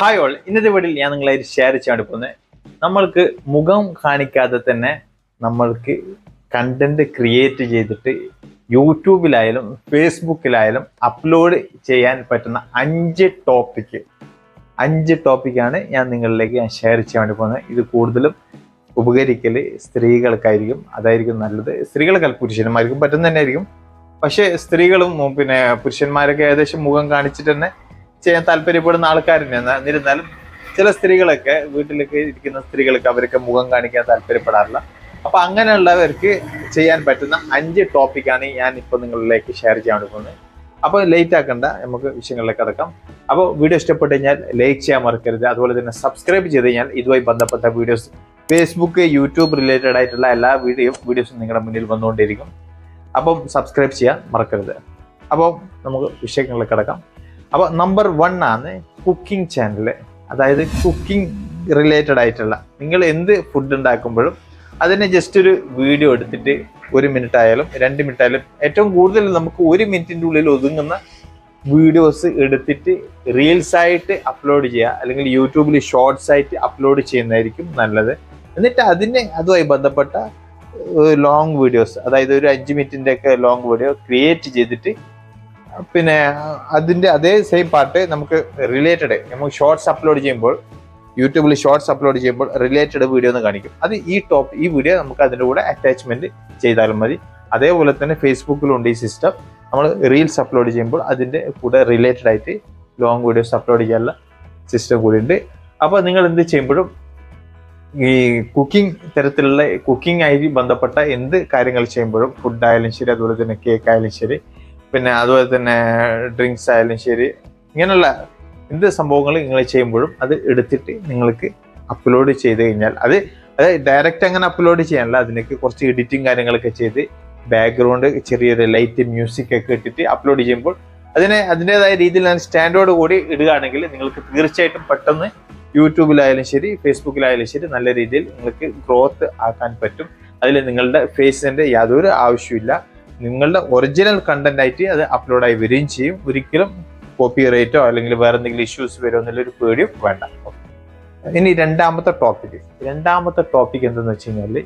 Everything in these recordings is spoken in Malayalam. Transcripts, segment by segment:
ഹായ് ഓൾ ഇന്നത്തെ വീട്ടിൽ ഞാൻ നിങ്ങളെ ഷെയർ ചെയ്യാണ്ട് പോകുന്നത് നമ്മൾക്ക് മുഖം കാണിക്കാതെ തന്നെ നമ്മൾക്ക് കണ്ടന്റ് ക്രിയേറ്റ് ചെയ്തിട്ട് യൂട്യൂബിലായാലും ഫേസ്ബുക്കിലായാലും അപ്ലോഡ് ചെയ്യാൻ പറ്റുന്ന അഞ്ച് ടോപ്പിക് അഞ്ച് ടോപ്പിക്കാണ് ഞാൻ നിങ്ങളിലേക്ക് ഞാൻ ഷെയർ ചെയ്യാൻ വേണ്ടി പോകുന്നത് ഇത് കൂടുതലും ഉപകരിക്കൽ സ്ത്രീകൾക്കായിരിക്കും അതായിരിക്കും നല്ലത്. സ്ത്രീകൾക്കല്ല പുരുഷന്മാർക്കും പറ്റുന്ന തന്നെ ആയിരിക്കും പക്ഷേ സ്ത്രീകളും പിന്നെ പുരുഷന്മാരൊക്കെ ഏകദേശം മുഖം കാണിച്ചിട്ട് തന്നെ ചെയ്യാൻ താല്പര്യപ്പെടുന്ന തന്നെയാണ് എന്നിരുന്നാലും ചില സ്ത്രീകളൊക്കെ വീട്ടിലൊക്കെ ഇരിക്കുന്ന സ്ത്രീകൾക്ക് അവരൊക്കെ മുഖം കാണിക്കാൻ താല്പര്യപ്പെടാറില്ല. അപ്പൊ അങ്ങനെയുള്ളവർക്ക് ചെയ്യാൻ പറ്റുന്ന അഞ്ച് ടോപ്പിക്കാണ് ഞാൻ ഇപ്പൊ നിങ്ങളിലേക്ക് ഷെയർ ചെയ്യാൻ പോകുന്നത്. അപ്പൊ ലേറ്റ് ആക്കണ്ട നമുക്ക് വിഷയങ്ങളിലേക്ക് കിടക്കാം. അപ്പോൾ വീഡിയോ ഇഷ്ടപ്പെട്ട് കഴിഞ്ഞാൽ ലൈക്ക് ചെയ്യാൻ മറക്കരുത്. അതുപോലെ തന്നെ സബ്സ്ക്രൈബ് ചെയ്ത് കഴിഞ്ഞാൽ ഇതുമായി ബന്ധപ്പെട്ട വീഡിയോസ് ഫേസ്ബുക്ക് യൂട്യൂബ് റിലേറ്റഡ് ആയിട്ടുള്ള എല്ലാ വീഡിയോ വീഡിയോസും നിങ്ങളുടെ മുന്നിൽ വന്നുകൊണ്ടിരിക്കും അപ്പം സബ്സ്ക്രൈബ് ചെയ്യാൻ മറക്കരുത്. അപ്പോൾ നമുക്ക് വിഷയങ്ങളിലേക്ക് കിടക്കാം. അപ്പോൾ നമ്പർ വൺ ആണ് കുക്കിംഗ് ചാനൽ അതായത് കുക്കിംഗ് റിലേറ്റഡ് ആയിട്ടുള്ള. നിങ്ങൾ എന്ത് ഫുഡ് ഉണ്ടാക്കുമ്പോഴും അതിനെ ജസ്റ്റ് ഒരു വീഡിയോ എടുത്തിട്ട് ഒരു മിനിറ്റ് ആയാലും രണ്ട് മിനിറ്റ് ആയാലും ഏറ്റവും കൂടുതൽ നമുക്ക് ഒരു മിനിറ്റിന്റെ ഉള്ളിൽ ഒതുങ്ങുന്ന വീഡിയോസ് എടുത്തിട്ട് റീൽസ് ആയിട്ട് അപ്ലോഡ് ചെയ്യുക. അല്ലെങ്കിൽ യൂട്യൂബിൽ ഷോർട്സ് ആയിട്ട് അപ്ലോഡ് ചെയ്യുന്നതായിരിക്കും നല്ലത്. എന്നിട്ട് അതിനെ അതുമായി ബന്ധപ്പെട്ട ലോങ് വീഡിയോസ് അതായത് ഒരു അഞ്ച് മിനിറ്റിന്റെ ഒക്കെ ലോങ് വീഡിയോ ക്രിയേറ്റ് ചെയ്തിട്ട് പിന്നെ അതിന്റെ അതേ സെയിം പാർട്ട് നമുക്ക് റിലേറ്റഡ് നമുക്ക് ഷോർട്സ് അപ്ലോഡ് ചെയ്യുമ്പോൾ യൂട്യൂബിൽ ഷോർട്സ് അപ്ലോഡ് ചെയ്യുമ്പോൾ റിലേറ്റഡ് വീഡിയോ എന്ന് കാണിക്കും. അത് ഈ ടോപ്പ് ഈ വീഡിയോ നമുക്ക് അതിന്റെ കൂടെ അറ്റാച്ച്മെന്റ് ചെയ്താലും മതി. അതേപോലെ തന്നെ ഫേസ്ബുക്കിലുണ്ട് ഈ സിസ്റ്റം നമ്മൾ റീൽസ് അപ്ലോഡ് ചെയ്യുമ്പോൾ അതിന്റെ കൂടെ റിലേറ്റഡ് ആയിട്ട് ലോങ് വീഡിയോസ് അപ്ലോഡ് ചെയ്യാനുള്ള സിസ്റ്റം കൂടി ഉണ്ട്. അപ്പോൾ നിങ്ങൾ എന്ത് ചെയ്യുമ്പോഴും ഈ കുക്കിംഗ് തരത്തിലുള്ള കുക്കിംഗ് ആയി ബന്ധപ്പെട്ട എന്ത് കാര്യങ്ങൾ ചെയ്യുമ്പോഴും ഫുഡ് ആയാലും ശരി അതുപോലെ തന്നെ കേക്ക് ആയാലും ശരി പിന്നെ അതുപോലെ തന്നെ ഡ്രിങ്ക്സ് ആയാലും ശരി. ഇങ്ങനെയുള്ള എന്ത് സംഭവങ്ങൾ നിങ്ങൾ ചെയ്യുമ്പോഴും അത് എടുത്തിട്ട് നിങ്ങൾക്ക് അപ്ലോഡ് ചെയ്ത് കഴിഞ്ഞാൽ അത് അത് ഡയറക്റ്റ് അങ്ങനെ അപ്ലോഡ് ചെയ്യാനല്ല അതിനൊക്കെ കുറച്ച് എഡിറ്റിംഗ് കാര്യങ്ങളൊക്കെ ചെയ്ത് ബാക്ക്ഗ്രൗണ്ട് ചെറിയൊരു ലൈറ്റ് മ്യൂസിക് ഒക്കെ ഇട്ടിട്ട് അപ്ലോഡ് ചെയ്യുമ്പോൾ അതിനെ അതിന്റെതായ രീതിയിൽ ഞാൻ സ്റ്റാൻഡേർഡ് കൂടി ഇടുകയാണെങ്കിൽ നിങ്ങൾക്ക് തീർച്ചയായിട്ടും പെട്ടെന്ന് യൂട്യൂബിലായാലും ശരി ഫേസ്ബുക്കിലായാലും ശരി നല്ല രീതിയിൽ നിങ്ങൾക്ക് ഗ്രോത്ത് ആക്കാൻ പറ്റും. അതിൽ നിങ്ങളുടെ ഫേസിന്റെ യാതൊരു ആവശ്യമില്ല നിങ്ങളുടെ ഒറിജിനൽ കണ്ടന്റ് ആയിട്ട് അത് അപ്ലോഡ് ആയി വരികയും ചെയ്യും. ഒരിക്കലും കോപ്പി റേറ്റോ അല്ലെങ്കിൽ വേറെ എന്തെങ്കിലും ഇഷ്യൂസ് വരുമോ എന്നുള്ളൊരു പേടിയും വേണ്ട. ഇനി രണ്ടാമത്തെ ടോപ്പിക് രണ്ടാമത്തെ ടോപ്പിക് എന്തെന്ന് വെച്ച് കഴിഞ്ഞാൽ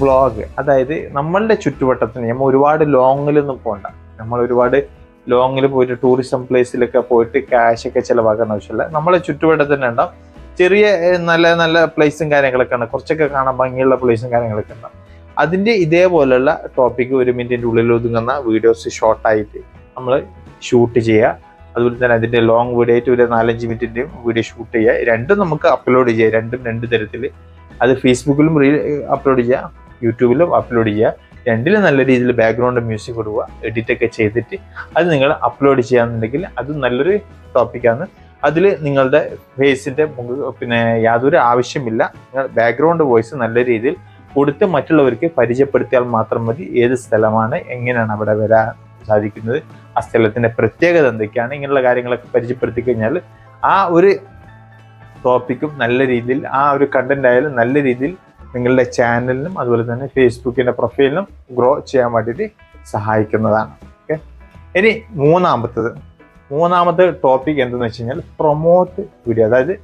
വ്ളോഗ് അതായത് നമ്മളുടെ ചുറ്റുവട്ടത്തിന് നമ്മൾ ഒരുപാട് ലോങ്ങിലൊന്നും പോകണ്ട നമ്മൾ ഒരുപാട് ലോങ്ങിൽ പോയിട്ട് ടൂറിസം പ്ലേസിലൊക്കെ പോയിട്ട് ക്യാഷ് ഒക്കെ ചിലവാക്കാൻ ആവശ്യമില്ല. നമ്മളെ ചുറ്റുവട്ടത്തിന് ഉണ്ടാവും ചെറിയ നല്ല നല്ല പ്ലേസും കാര്യങ്ങളൊക്കെ ഉണ്ട് കുറച്ചൊക്കെ കാണാൻ ഭംഗിയുള്ള പ്ലേസും കാര്യങ്ങളൊക്കെ ഉണ്ടാവും അതിന്റെ ഇതേപോലെയുള്ള ടോപ്പിക്ക് ഒരു മിനിറ്റിന്റെ ഉള്ളിൽ ഒതുങ്ങുന്ന വീഡിയോസ് ഷോർട്ടായിട്ട് നമ്മൾ ഷൂട്ട് ചെയ്യുക അതുപോലെ തന്നെ അതിന്റെ ലോങ് വീഡിയോ ആയിട്ട് ഒരു നാലഞ്ച് മിനിറ്റിന്റെയും വീഡിയോ ഷൂട്ട് ചെയ്യുക രണ്ടും നമുക്ക് അപ്ലോഡ് ചെയ്യുക രണ്ടും രണ്ട് തരത്തിൽ. അത് ഫേസ്ബുക്കിലും റീൽ അപ്ലോഡ് ചെയ്യുക യൂട്യൂബിലും അപ്ലോഡ് ചെയ്യുക രണ്ടിലും നല്ല രീതിയിൽ ബാക്ക്ഗ്രൗണ്ട് മ്യൂസിക് കൊടുക്കുക എഡിറ്റൊക്കെ ചെയ്തിട്ട് അത് നിങ്ങൾ അപ്ലോഡ് ചെയ്യാന്നുണ്ടെങ്കിൽ അത് നല്ലൊരു ടോപ്പിക്കാണ് അതിൽ നിങ്ങളുടെ ഫേസിന്റെ പിന്നെ യാതൊരു ആവശ്യമില്ല. നിങ്ങൾ ബാക്ക്ഗ്രൗണ്ട് വോയിസ് നല്ല രീതിയിൽ കൊടുത്ത് മറ്റുള്ളവർക്ക് പരിചയപ്പെടുത്തിയാൽ മാത്രം മതി. ഏത് സ്ഥലമാണ് എങ്ങനെയാണ് അവിടെ വരാൻ സാധിക്കുന്നത് ആ സ്ഥലത്തിന്റെ പ്രത്യേകത എന്തൊക്കെയാണ് ഇങ്ങനെയുള്ള കാര്യങ്ങളൊക്കെ പരിചയപ്പെടുത്തി കഴിഞ്ഞാൽ ആ ഒരു ടോപ്പിക്കും നല്ല രീതിയിൽ ആ ഒരു കണ്ടന്റ് ആയാലും നല്ല രീതിയിൽ നിങ്ങളുടെ ചാനലിനും അതുപോലെ തന്നെ ഫേസ്ബുക്കിന്റെ പ്രൊഫൈലിനും ഗ്രോ ചെയ്യാൻ വേണ്ടിയിട്ട് സഹായിക്കുന്നതാണ്. ഓക്കെ ഇനി മൂന്നാമത്തത്. മൂന്നാമത്തെ ടോപ്പിക് എന്തെന്ന് വെച്ച് കഴിഞ്ഞാൽ പ്രൊമോട്ട് വീഡിയോ അതായത്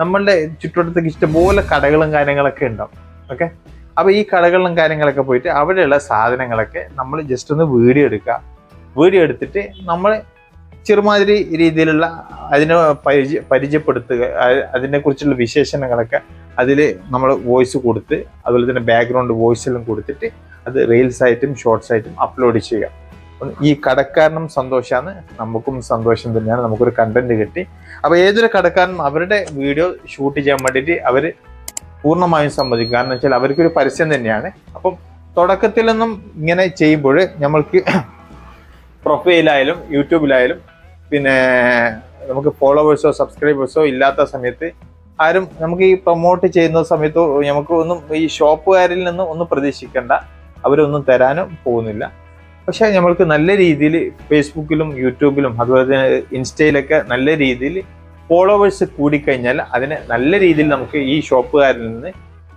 നമ്മളുടെ ചുറ്റുവട്ടത്തേക്ക് ഇഷ്ടംപോലെ കടകളും കാര്യങ്ങളൊക്കെ ഉണ്ടാവും. ഓക്കെ അപ്പൊ ഈ കടകളിലും കാര്യങ്ങളൊക്കെ പോയിട്ട് അവിടെയുള്ള സാധനങ്ങളൊക്കെ നമ്മൾ ജസ്റ്റ് ഒന്ന് വീഡിയോ എടുക്കുക. വീഡിയോ എടുത്തിട്ട് നമ്മൾ ചെറുമാതിരി രീതിയിലുള്ള അതിനെ പരിചയ പരിചയപ്പെടുത്തുക അതിനെക്കുറിച്ചുള്ള വിശേഷണങ്ങളൊക്കെ അതിൽ നമ്മൾ വോയിസ് കൊടുത്ത് അതുപോലെ തന്നെ ബാക്ക്ഗ്രൗണ്ട് വോയിസെല്ലാം കൊടുത്തിട്ട് അത് റീൽസ് ആയിട്ടും ഷോർട്സ് ആയിട്ടും അപ്ലോഡ് ചെയ്യുക. ഈ കടക്കാരനും സന്തോഷമാണ് നമുക്കും സന്തോഷം തന്നെയാണ്. നമുക്കൊരു കണ്ടന്റ് കിട്ടി. അപ്പോൾ ഏതൊരു കടക്കാരനും അവരുടെ വീഡിയോ ഷൂട്ട് ചെയ്യാൻ വേണ്ടിയിട്ട് അവർ പൂർണമായും സമ്മതിക്കും. കാരണം വെച്ചാൽ അവർക്കൊരു പരസ്യം തന്നെയാണ്. അപ്പം തുടക്കത്തിലൊന്നും ഇങ്ങനെ ചെയ്യുമ്പോൾ നമ്മൾക്ക് പ്രൊഫൈലായാലും യൂട്യൂബിലായാലും പിന്നെ നമുക്ക് ഫോളോവേഴ്സോ സബ്സ്ക്രൈബേഴ്സോ ഇല്ലാത്ത സമയത്ത് ആരും നമുക്ക് ഈ പ്രൊമോട്ട് ചെയ്യുന്ന സമയത്ത് നമുക്ക് ഒന്നും ഈ ഷോപ്പുകാരിൽ നിന്ന് ഒന്നും പ്രതീക്ഷിക്കേണ്ട. അവരൊന്നും തരാനും പോകുന്നില്ല. പക്ഷേ നമ്മൾക്ക് നല്ല രീതിയിൽ ഫേസ്ബുക്കിലും യൂട്യൂബിലും അതുപോലെ തന്നെ ഇൻസ്റ്റയിലൊക്കെ നല്ല രീതിയിൽ ഫോളോവേഴ്സ് കൂടിക്കഴിഞ്ഞാൽ അതിനെ നല്ല രീതിയിൽ നമുക്ക് ഈ ഷോപ്പുകാരിൽ നിന്ന്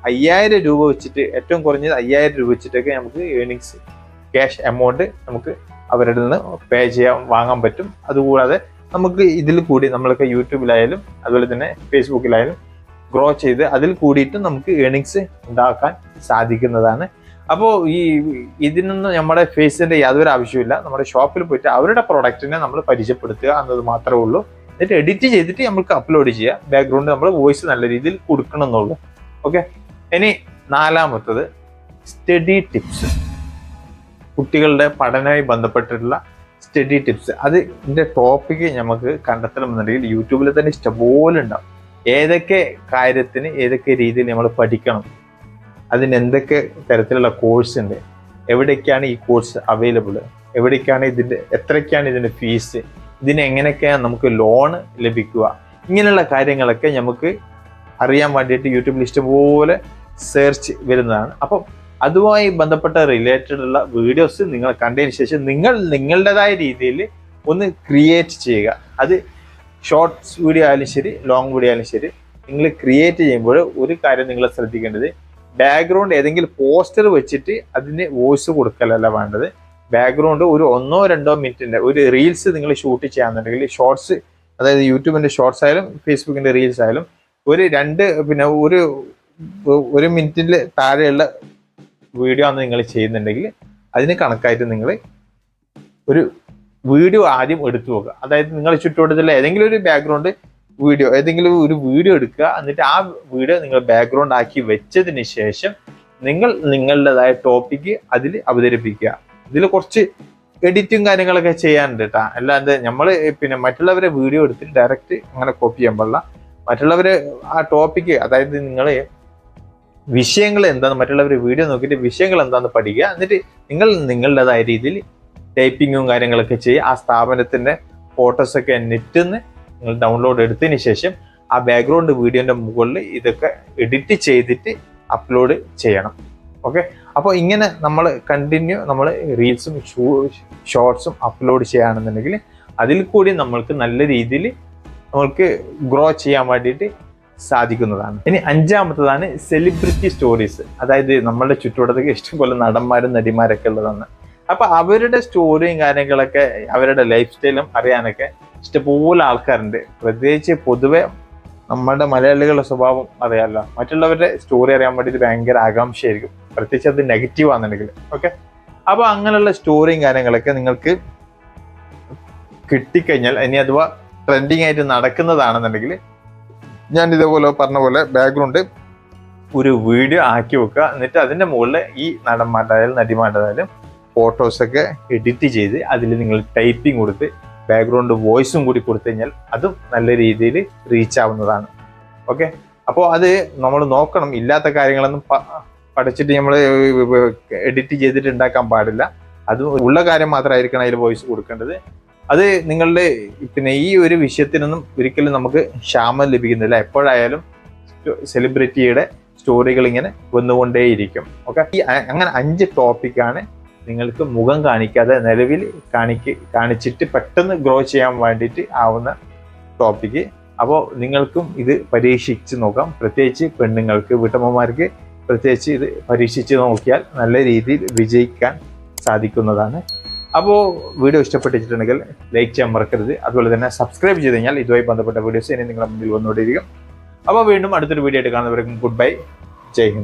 അയ്യായിരം രൂപ വെച്ചിട്ട് ഏറ്റവും കുറഞ്ഞത് അയ്യായിരം രൂപ വെച്ചിട്ടൊക്കെ നമുക്ക് ഏണിങ്സ് ക്യാഷ് എമൗണ്ട് നമുക്ക് അവരുടെ നിന്ന് പേ ചെയ്യാൻ വാങ്ങാൻ പറ്റും. അതുകൂടാതെ നമുക്ക് ഇതിൽ കൂടി നമ്മളൊക്കെ യൂട്യൂബിലായാലും അതുപോലെ തന്നെ ഫേസ്ബുക്കിലായാലും ഗ്രോ ചെയ്ത് അതിൽ കൂടിയിട്ട് നമുക്ക് ഏണിങ്സ് ഉണ്ടാക്കാൻ സാധിക്കുന്നതാണ്. അപ്പോൾ ഈ ഇതിനൊന്നും നമ്മുടെ ഫേസിന്റെ യാതൊരു ആവശ്യമില്ല നമ്മുടെ ഷോപ്പിൽ പോയിട്ട് അവരുടെ പ്രൊഡക്റ്റിനെ നമ്മൾ പരിചയപ്പെടുത്തുക എന്നത് മാത്രമേ ഉള്ളൂ. എന്നിട്ട് എഡിറ്റ് ചെയ്തിട്ട് നമുക്ക് അപ്ലോഡ് ചെയ്യാം. ബാക്ക്ഗ്രൗണ്ട് നമ്മൾ വോയിസ് നല്ല രീതിയിൽ കൊടുക്കണം എന്നുള്ളൂ. ഓക്കെ ഇനി നാലാമത്തത് സ്റ്റഡി ടിപ്സ് കുട്ടികളുടെ പഠനവുമായി ബന്ധപ്പെട്ടിട്ടുള്ള സ്റ്റഡി ടിപ്സ് അത് ഇതിന്റെ ടോപ്പിക്ക് നമുക്ക് കണ്ടെത്തണമെന്നുണ്ടെങ്കിൽ യൂട്യൂബിൽ തന്നെ ഇഷ്ടംപോലെ ഉണ്ടാവും. ഏതൊക്കെ കാര്യത്തിന് ഏതൊക്കെ രീതിയിൽ നമ്മൾ പഠിക്കണം? അതിന് എന്തൊക്കെ തരത്തിലുള്ള കോഴ്സ് ഉണ്ട്? എവിടേക്കാണ് ഈ കോഴ്സ് അവൈലബിൾ എവിടേക്കാണ് ഇതിന്റെ എത്രയ്ക്കാണ് ഇതിന്റെ ഫീസ് ഇതിന് എങ്ങനെയൊക്കെയാണ് നമുക്ക് ലോണ് ലഭിക്കുക? ഇങ്ങനെയുള്ള കാര്യങ്ങളൊക്കെ നമുക്ക് അറിയാൻ വേണ്ടിയിട്ട് യൂട്യൂബിൽ ഇഷ്ടംപോലെ സെർച്ച് വരുന്നതാണ്. അപ്പം അതുമായി ബന്ധപ്പെട്ട റിലേറ്റഡ് ഉള്ള വീഡിയോസ് നിങ്ങൾ കണ്ടതിന് ശേഷം നിങ്ങൾ നിങ്ങളുടേതായ രീതിയിൽ ഒന്ന് ക്രിയേറ്റ് ചെയ്യുക. അത് ഷോർട്ട്സ് വീഡിയോ ആയാലും ശരി ലോങ് വീഡിയോ ആയാലും ശരി നിങ്ങൾ ക്രിയേറ്റ് ചെയ്യുമ്പോൾ ഒരു കാര്യം നിങ്ങൾ ശ്രദ്ധിക്കേണ്ടത് ബാക്ക്ഗ്രൗണ്ട് ഏതെങ്കിലും പോസ്റ്റർ വെച്ചിട്ട് അതിന് വോയിസ് കൊടുക്കലല്ല വേണ്ടത്. ബാക്ക്ഗ്രൗണ്ട് ഒരു ഒന്നോ രണ്ടോ മിനിറ്റിന്റെ ഒരു റീൽസ് നിങ്ങൾ ഷൂട്ട് ചെയ്യാന്നുണ്ടെങ്കിൽ ഷോർട്സ് അതായത് യൂട്യൂബിന്റെ ഷോർട്സ് ആയാലും ഫേസ്ബുക്കിന്റെ റീൽസ് ആയാലും ഒരു രണ്ട് പിന്നെ ഒരു ഒരു മിനിറ്റിൽ താഴെയുള്ള വീഡിയോ ആണ് നിങ്ങൾ ചെയ്യുന്നുണ്ടെങ്കിൽ അതിന് കണക്കായിട്ട് നിങ്ങൾ ഒരു വീഡിയോ ആദ്യം എടുത്തു നോക്കുക. അതായത് നിങ്ങൾ ചുറ്റുവട്ടത്തിലുള്ള ഏതെങ്കിലും ഒരു ബാക്ക്ഗ്രൗണ്ട് വീഡിയോ ഏതെങ്കിലും ഒരു വീഡിയോ എടുക്കുക. എന്നിട്ട് ആ വീഡിയോ നിങ്ങൾ ബാക്ക്ഗ്രൗണ്ട് ആക്കി വെച്ചതിന് ശേഷം നിങ്ങൾ നിങ്ങളുടേതായ ടോപ്പിക്ക് അതിൽ അവതരിപ്പിക്കുക. ഇതിൽ കുറച്ച് എഡിറ്റും കാര്യങ്ങളൊക്കെ ചെയ്യാനുണ്ട് കേട്ടോ അല്ലാതെ നമ്മൾ പിന്നെ മറ്റുള്ളവരെ വീഡിയോ എടുത്തിട്ട് ഡയറക്റ്റ് അങ്ങനെ കോപ്പി ചെയ്യാൻ പാടില്ല. മറ്റുള്ളവരെ ആ ടോപ്പിക്ക് അതായത് നിങ്ങൾ വിഷയങ്ങൾ എന്താന്ന് മറ്റുള്ളവർ വീഡിയോ നോക്കിയിട്ട് വിഷയങ്ങൾ എന്താന്ന് പഠിക്കുക. എന്നിട്ട് നിങ്ങൾ നിങ്ങളുടേതായ രീതിയിൽ ടൈപ്പിങ്ങും കാര്യങ്ങളൊക്കെ ചെയ്യുക. ആ സ്ഥാപനത്തിന്റെ ഫോട്ടോസൊക്കെ നെറ്റിൽ നിന്ന് നിങ്ങൾ ഡൗൺലോഡ് എടുത്തതിന് ശേഷം ആ ബാക്ക്ഗ്രൗണ്ട് വീഡിയോന്റെ മുകളിൽ ഇതൊക്കെ എഡിറ്റ് ചെയ്തിട്ട് അപ്ലോഡ് ചെയ്യണം. ഓക്കെ അപ്പോൾ ഇങ്ങനെ നമ്മൾ കണ്ടിന്യൂ നമ്മൾ റീൽസും ഷോർട്സും അപ്ലോഡ് ചെയ്യുകയാണെന്നുണ്ടെങ്കിൽ അതിൽ കൂടി നമ്മൾക്ക് നല്ല രീതിയിൽ നമ്മൾക്ക് ഗ്രോ ചെയ്യാൻ വേണ്ടിയിട്ട് സാധിക്കുന്നതാണ്. ഇനി അഞ്ചാമത്തതാണ് സെലിബ്രിറ്റി സ്റ്റോറീസ് അതായത് നമ്മളുടെ ചുറ്റുവട്ടത്തൊക്കെ ഇഷ്ടംപോലെ നടന്മാരും നടിമാരൊക്കെ ഉള്ളതാണ്. അപ്പൊ അവരുടെ സ്റ്റോറിയും കാര്യങ്ങളൊക്കെ അവരുടെ ലൈഫ് സ്റ്റൈലും അറിയാനൊക്കെ ഇഷ്ടംപോലെ ആൾക്കാരുണ്ട്. പ്രത്യേകിച്ച് പൊതുവെ നമ്മുടെ മലയാളികളുടെ സ്വഭാവം അറിയാമല്ലോ. മറ്റുള്ളവരുടെ സ്റ്റോറി അറിയാൻ വേണ്ടിയിട്ട് ഭയങ്കര ആകാംക്ഷയായിരിക്കും. പ്രത്യേകിച്ച് അത് നെഗറ്റീവ് ആണെന്നുണ്ടെങ്കിൽ ഓക്കെ അപ്പൊ അങ്ങനെയുള്ള സ്റ്റോറിയും കാര്യങ്ങളൊക്കെ നിങ്ങൾക്ക് കിട്ടിക്കഴിഞ്ഞാൽ ഇനി അഥവാ ട്രെൻഡിങ് ആയിട്ട് നടക്കുന്നതാണെന്നുണ്ടെങ്കിൽ ഞാൻ ഇതേപോലെ പറഞ്ഞ പോലെ ബാക്ക്ഗ്രൗണ്ട് ഒരു വീഡിയോ ആക്കി വെക്കുക. എന്നിട്ട് അതിന്റെ മുകളിൽ ഈ നടന്മാരായാലും നടിമാരായാലും ഫോട്ടോസൊക്കെ എഡിറ്റ് ചെയ്ത് അതിൽ നിങ്ങൾ ടൈപ്പിംഗ് കൊടുത്ത് ബാക്ക്ഗ്രൗണ്ട് വോയിസും കൂടി കൊടുത്തു കഴിഞ്ഞാൽ അതും നല്ല രീതിയിൽ റീച്ച് ആവുന്നതാണ്. ഓക്കെ അപ്പോൾ അത് നമ്മൾ നോക്കണം. ഇല്ലാത്ത കാര്യങ്ങളൊന്നും പഠിച്ചിട്ട് നമ്മൾ എഡിറ്റ് ചെയ്തിട്ട് ഉണ്ടാക്കാൻ പാടില്ല. അത് ഉള്ള കാര്യം മാത്രമായിരിക്കണം അതിൽ വോയിസ് കൊടുക്കേണ്ടത്. അത് നിങ്ങളുടെ പിന്നെ ഈ ഒരു വിഷയത്തിനൊന്നും ഒരിക്കലും നമുക്ക് ക്ഷാമം ലഭിക്കുന്നില്ല. എപ്പോഴായാലും സെലിബ്രിറ്റിയുടെ സ്റ്റോറികൾ ഇങ്ങനെ വന്നുകൊണ്ടേയിരിക്കും. ഓക്കെ ഈ അങ്ങനെ അഞ്ച് ടോപ്പിക്കാണ് നിങ്ങൾക്ക് മുഖം കാണിക്കാതെ നിലവിൽ കാണിക്ക് കാണിച്ചിട്ട് പെട്ടെന്ന് ഗ്രോ ചെയ്യാൻ വേണ്ടിയിട്ട് ആവുന്ന ടോപ്പിക്ക് അപ്പോൾ നിങ്ങൾക്കും ഇത് പരീക്ഷിച്ച് നോക്കാം. പ്രത്യേകിച്ച് പെണ്ണുങ്ങൾക്ക് വീട്ടമ്മമാർക്ക് പ്രത്യേകിച്ച് ഇത് പരീക്ഷിച്ച് നോക്കിയാൽ നല്ല രീതിയിൽ വിജയിക്കാൻ സാധിക്കുന്നതാണ്. അപ്പോൾ വീഡിയോ ഇഷ്ടപ്പെട്ടിട്ടുണ്ടെങ്കിൽ ലൈക്ക് ചെയ്യാൻ മറക്കരുത്. അതുപോലെ തന്നെ സബ്സ്ക്രൈബ് ചെയ്ത് കഴിഞ്ഞാൽ ഇതുമായി ബന്ധപ്പെട്ട വീഡിയോസ് ഇനി നിങ്ങളുടെ മുന്നിൽ വന്നുകൊണ്ടിരിക്കും. അപ്പോൾ വീണ്ടും അടുത്തൊരു വീഡിയോ ആയിട്ട് കാണുന്നവർക്കും ഗുഡ് ബൈ ജയ് ഹിന്ദ്.